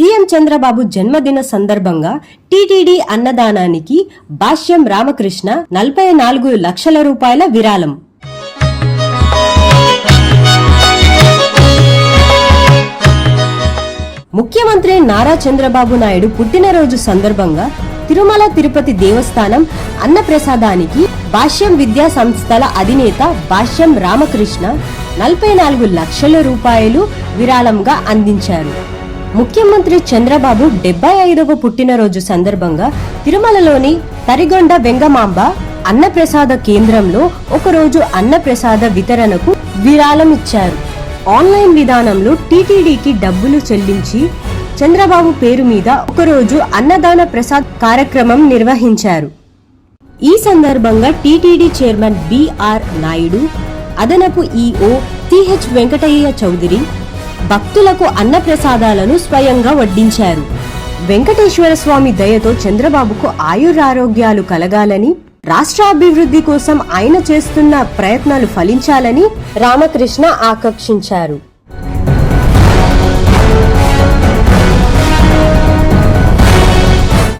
CM Chandrababu జన్మదిన సందర్భంగా TTD అన్నదానానికి భాష్యం రామకృష్ణ నలభై నాలుగు లక్షల రూపాయల విరాళం. ముఖ్యమంత్రి నారా చంద్రబాబు నాయుడు పుట్టినరోజు సందర్భంగా తిరుమల తిరుపతి దేవస్థానం అన్నప్రసాదానికి భాష్యం విద్యా సంస్థల అధినేత భాష్యం రామకృష్ణ నలభై నాలుగు లక్షల రూపాయలు విరాళంగా అందించారు. ముఖ్యమంత్రి చంద్రబాబు డెబ్బై ఐదవ పుట్టినరోజు సందర్భంగా తిరుమలలోని తరిగొండ వెంగమాంబ అన్నప్రసాద కేంద్రంలో ఒకరోజు అన్నప్రసాద వితరణకు విరాళం ఇచ్చారు. ఆన్లైన్ విధానంలో టీటీడీకి డబ్బులు చెల్లించి చంద్రబాబు పేరు మీద ఒకరోజు అన్నదాన ప్రసాద్ కార్యక్రమం నిర్వహించారు. ఈ సందర్భంగా టీటీడీ చైర్మన్ బిఆర్ నాయుడు అదనపు ఈఓ టిహెచ్ వెంకటయ్య చౌదరి భక్తులకు అన్నప్రసాదాలను స్వయంగా వడ్డించారు. వెంకటేశ్వర స్వామి దయతో చంద్రబాబుకు ఆయురారోగ్యాలు కలగాలని రాష్ట్రాభివృద్ధి కోసం ఆయన చేస్తున్న ప్రయత్నాలు ఫలించాలని రామకృష్ణ ఆకర్షించారు.